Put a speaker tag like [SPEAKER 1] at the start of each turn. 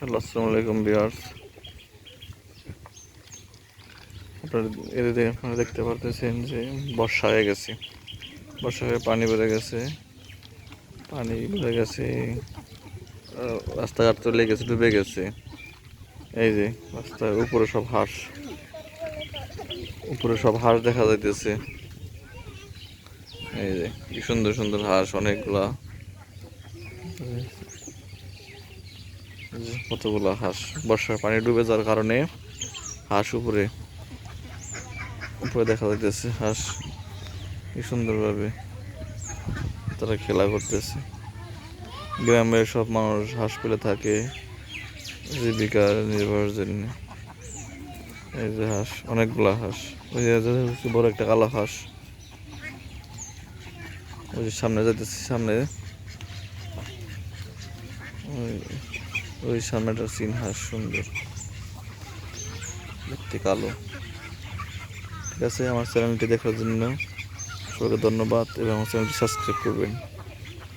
[SPEAKER 1] Hello আসসালামু আলাইকুম বিয়ার্স আপনারা দেখে আপনারা দেখতে পারতেছেন যে বর্ষা হয়ে গেছে। বর্ষা হয়ে পানি বেড়ে গেছে। পানি বেড়ে গেছে রাস্তাঘাট চলে গেছে, ডুবে গেছে। এই যে রাস্তার উপরে সব হাঁস, উপরে সব হাঁস দেখা যাইতেছে। এই যে কি সুন্দর সুন্দর হাঁস অনেকগুলা। কতগুলো হাঁস? বর্ষার পানি ডুবে যাওয়ার কারণে হাঁস উপরে উপরে দেখা যাইতেছে হাঁস কি সুন্দরভাবে তারা খেলা করতেছে। গ্রামের সব মানুষ হাঁস পেলে থাকে জীবিকা নির্বাহের জন্য। এই যে হাঁস, অনেকগুলা হাঁস। ওই যে বড় একটা কালো হাঁস। ওই যে সামনে যাইতেছে, সামনে। ওই- সামনেটার সামনেটা সিন হাঁস সুন্দর। দেখতে কালো। ঠিক আছে, আমার চ্যানেলটি দেখার জন্য সবাইকে ধন্যবাদ এবং আমার চ্যানেলটি সাবস্ক্রাইব করবেন।